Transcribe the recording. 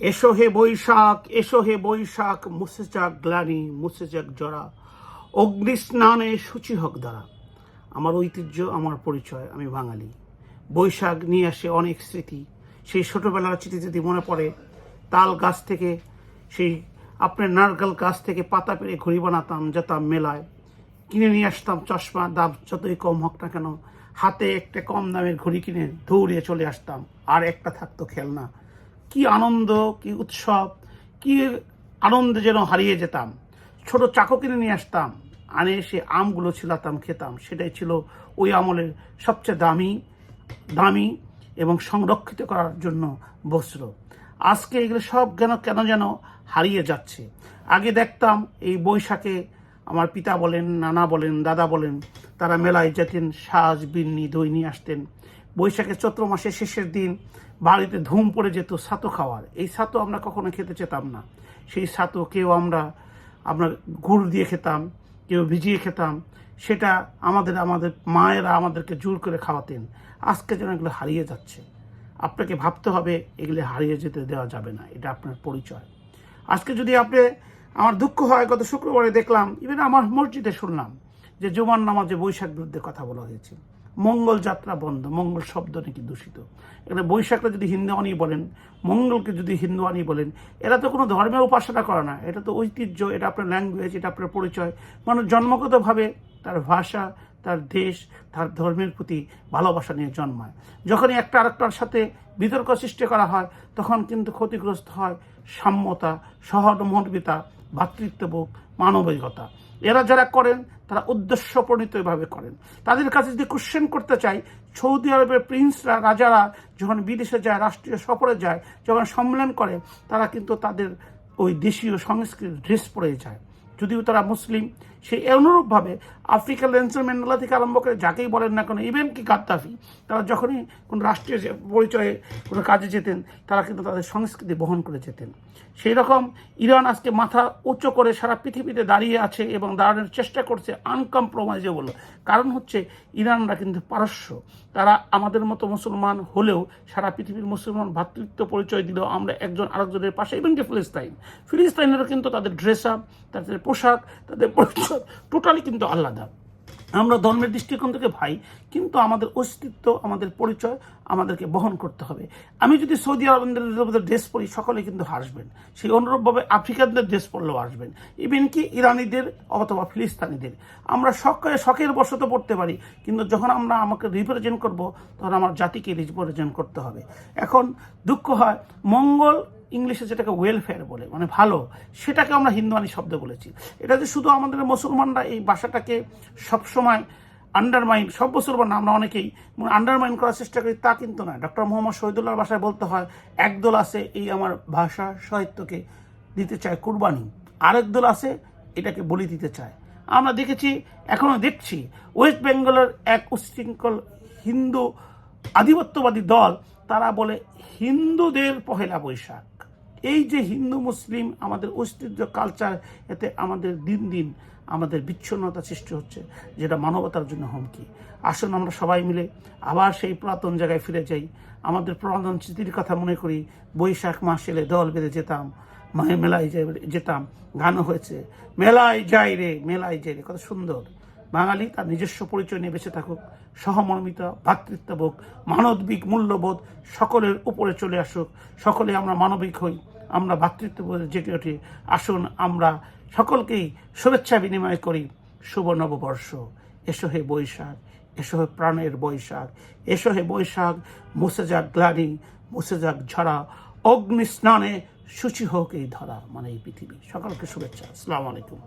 এসো হে বৈশাখ, এসো হে বৈশাখ, মুছে যাক গ্লানি, মুছে যাক জরা। অগ্নিস্নানে সূচি হোক দ্বারা। আমার ঐতিহ্য, আমার পরিচয়, আমি বাঙালি। বৈশাখ নিয়ে আসে অনেক স্মৃতি। সেই ছোটবেলার স্মৃতি যদি মনে পড়ে, তাল গাছ থেকে সেই আপনার নারকেল গাছ থেকে পাতা পেরে ঘড়ি বানাতাম, যেতাম মেলায়। কিনে নিয়ে আসতাম চশমা, দাম যতই কম হোক না কেন, হাতে একটা কম দামের ঘড়ি কিনে দৌড়িয়ে চলে আসতাম। আর একটা থাকতো খেলনা। কি আনন্দ, কি উৎসব, কি আনন্দে যেন হারিয়ে যেতাম। ছোট চাকু কিনে নিয়ে আসতাম, আনে এসে আমগুলো ছিলাতাম, খেতাম। সেটাই ছিল ওই আমলের সবচেয়ে দামি দামি এবং সংরক্ষিত করার জন্য বস্ত্র। আজকে এগুলো সব কেন কেন যেন হারিয়ে যাচ্ছে। আগে দেখতাম এই বৈশাখে আমার পিতা বলেন, নানা বলেন, দাদা বলেন, তারা মেলায় যেতেন, সাজ, বিন্নি, দই নিয়ে আসতেন। বৈশাখে চৈত্র মাসের শেষের দিন বাড়িতে ধুম পড়ে যেত ছাতু খাওয়ার। এই ছাতু আমরা কখনো খেতে চেতাম না। সেই ছাতু কেউ আমরা আমরা গুড় দিয়ে খেতাম, কেউ ভিজিয়ে খেতাম। সেটা আমাদের আমাদের মায়েরা আমাদেরকে জোর করে খাওয়াতেন। আজকে যেন এগুলো হারিয়ে যাচ্ছে। আপনাকে ভাবতে হবে, এগুলো হারিয়ে যেতে দেওয়া যাবে না। এটা আপনার পরিচয়। আজকে যদি আপনি, আমার দুঃখ হয়, গত শুক্রবারে দেখলাম ইভেন আমার মসজিদে শুনলাম যে জুমার নামাজে বৈশাখ বিরুদ্ধে কথা বলা হয়েছে। মঙ্গল যাত্রা বন্ধ, মঙ্গল শব্দ নাকি দূষিত? এখানে বৈশাখটা যদি হিন্দুয়ানি বলেন, মঙ্গলকে যদি হিন্দুয়ানি বলেন, এরা তো কোনো ধর্মের উপাসনা করে না। এটা তো ঐতিহ্য, এটা আপনার ল্যাঙ্গুয়েজ এটা আপনার পরিচয়। মানুষ জন্মগতভাবে তার ভাষা, তার দেশ, তার ধর্মের প্রতি ভালোবাসা নিয়ে জন্মায়। যখনই একটা আরেকটার সাথে বিতর্ক সৃষ্টি করা হয়, তখন কিন্তু ক্ষতিগ্রস্ত হয় সাম্যতা, সহমর্মিতা ভ্রাতৃত্ববোধ মানবিকতা। এরা যারা করেন তারা উদ্দেশ্য উদ্দেশ্যপ্রণীতভাবে করেন। তাদের কাছে যদি কোশ্চেন করতে চাই, সৌদি আরবের প্রিন্সরা রাজারা যখন বিদেশে যায়, রাষ্ট্রীয় সফরে যায়, যখন সম্মেলন করে, তারা কিন্তু তাদের ওই দেশীয় সংস্কৃতির ড্রেস পরে যায়। যদিও তারা মুসলিম সেই অনুরূপভাবে আফ্রিকার লেন্সেল ম্যান্ডেলা থেকে আরম্ভ করে যাকেই বলেন না কেন ইভেন কি গাদ্দাফি, তারা যখনই কোনো রাষ্ট্রীয় পরিচয়ে কোনো কাজে যেতেন, তারা কিন্তু তাদের সংস্কৃতি বহন করে যেতেন। সেই রকম ইরান আজকে মাথা উঁচু করে সারা পৃথিবীতে দাঁড়িয়ে আছে এবং দাঁড়ানোর চেষ্টা করছে আনকম্প্রোমাইজেবল কারণ হচ্ছে ইরানরা কিন্তু পারস্য। তারা আমাদের মতো মুসলমান হলেও সারা পৃথিবীর মুসলমান ভ্রাতৃত্ব পরিচয় দিলেও আমরা একজন আরেকজনের পাশে ইভেন কি ফিলিস্তাইন। ফিলিস্তাইনেরও কিন্তু তাদের ড্রেস আপ তাদের পোশাক, তাদের টোটালি কিন্তু আলাদা। আমরা ধর্মের দৃষ্টিকোণ থেকে ভাই, কিন্তু আমাদের অস্তিত্ব, আমাদের পরিচয় আমাদেরকে বহন করতে হবে। আমি যদি সৌদি আরবের ড্রেস পরি সকলে কিন্তু হাসবেন। সেই অনুরূপভাবে আফ্রিকানদের ড্রেস পরলেও আসবেন ইভেন কি ইরানিদের অথবা ফিলিস্তানিদের। আমরা সকলে শখের বশত পড়তে পারি, কিন্তু যখন আমরা আমাকে রিপ্রেজেন্ট করব, তখন আমার জাতিকে রিপ্রেজেন্ট করতে হবে। এখন দুঃখ হয়, মঙ্গল ইংলিশে যেটাকে ওয়েলফেয়ার বলে মানে ভালো, সেটাকে আমরা হিন্দুয়ানি শব্দ বলেছি। এটা যে শুধু আমাদের মুসলমানরা এই ভাষাটাকে সবসময় আন্ডারমাইন সব বছর মুসলমান আমরা অনেকেই আন্ডারমাইন করার চেষ্টা করি, তা কিন্তু নয়। ডক্টর মোহাম্মদ শহীদুল্লাহর ভাষায় বলতে হয়, একদল আছে, এই আমার ভাষা সাহিত্যকে দিতে চায় কুরবানি আরেক দল আছে, এটাকে বলি দিতে চায়। আমরা দেখেছি এখনও দেখছি ওয়েস্ট বেঙ্গলের এক উচ্ছৃঙ্খল হিন্দু আধিপত্যবাদী দল, তারা বলে হিন্দুদের পহেলা বৈশাখ। এই যে হিন্দু, মুসলিম, আমাদের অস্তিত্ব কালচার এতে আমাদের দিন দিন আমাদের বিচ্ছিন্নতা সৃষ্টি হচ্ছে, যেটা মানবতার জন্য হুমকি। আসুন আমরা সবাই মিলে আবার সেই পুরাতন জায়গায় ফিরে যাই। আমাদের পুরাতন স্মৃতির কথা মনে করি, বৈশাখ মাস এলে দল বেঁধে যেতাম মায়ের মেলায় যাই- যেতাম, গানও হয়েছে। মেলায় যাই রে, মেলায় যাই রে, কত সুন্দর। বাঙালি তার নিজস্ব পরিচয় নিয়ে বেঁচে থাকুক, সহমর্মিতা ভ্রাতৃত্ববোধ মানবিক মূল্যবোধ সকলের উপরে চলে আসুক, সকলে আমরা মানবিক হই। আমরা ভ্রাতৃত্ববোধ জেগে উঠি। আসুন আমরা সকলকেই শুভেচ্ছা বিনিময় করি। শুভ নববর্ষ। এসো হে বৈশাখ। এসো হে প্রাণের বৈশাখ। এসো হে বৈশাখ। মুছে যাক গ্লানি, মুছে যাক ঝরা। অগ্নি স্নানে সূচি হোক এই ধরা মানে এই পৃথিবী। সকলকে শুভেচ্ছা। আসসালামু আলাইকুম।